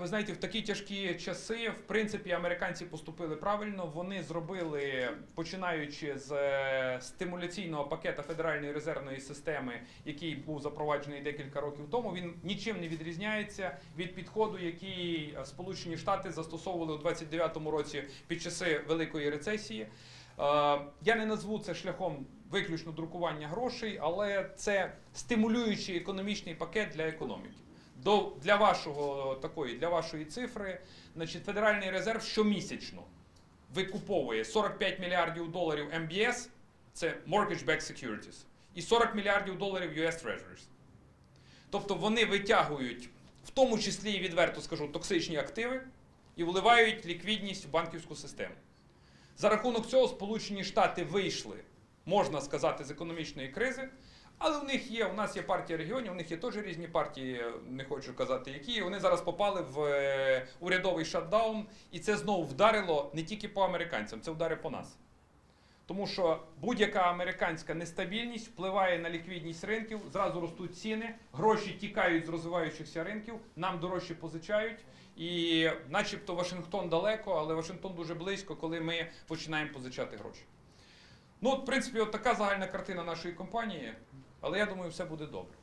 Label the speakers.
Speaker 1: Ви знаєте, в такі тяжкі часи, в принципі, американці поступили правильно. Вони зробили, починаючи з е, стимуляційного пакета Федеральної резервної системи, який був запроваджений декілька років тому. Він нічим не відрізняється від підходу, який е, Сполучені Штати застосовували у 29-му році під часи великої рецесії. Е, Я не назву це шляхом виключно друкування грошей, але це стимулюючий економічний пакет для економіки. До для вашого такої, для вашої цифри, значить, Федеральний резерв щомісячно викуповує 45 мільярдів доларів MBS, це Mortgage-Backed Securities, і 40 мільярдів доларів US Treasuries. Тобто вони витягують, в тому числі і відверто скажу, токсичні активи і вливають ліквідність в банківську систему. За рахунок цього Сполучені Штати вийшли, можна сказати, з економічної кризи. Але у них є, у нас є партія регіонів, у них є теж різні партії, не хочу казати, які. Вони зараз попали в е, урядовий шатдаун, і це знову вдарило не тільки по американцям, це вдарить по нас. Тому що будь-яка американська нестабільність впливає на ліквідність ринків, зразу ростуть ціни, гроші тікають з розвиваючихся ринків, нам дорожче позичають. І начебто Вашингтон далеко, але Вашингтон дуже близько, коли ми починаємо позичати гроші. Ну, от, в принципі, от така загальна картина нашої компанії, але я думаю, все буде добре.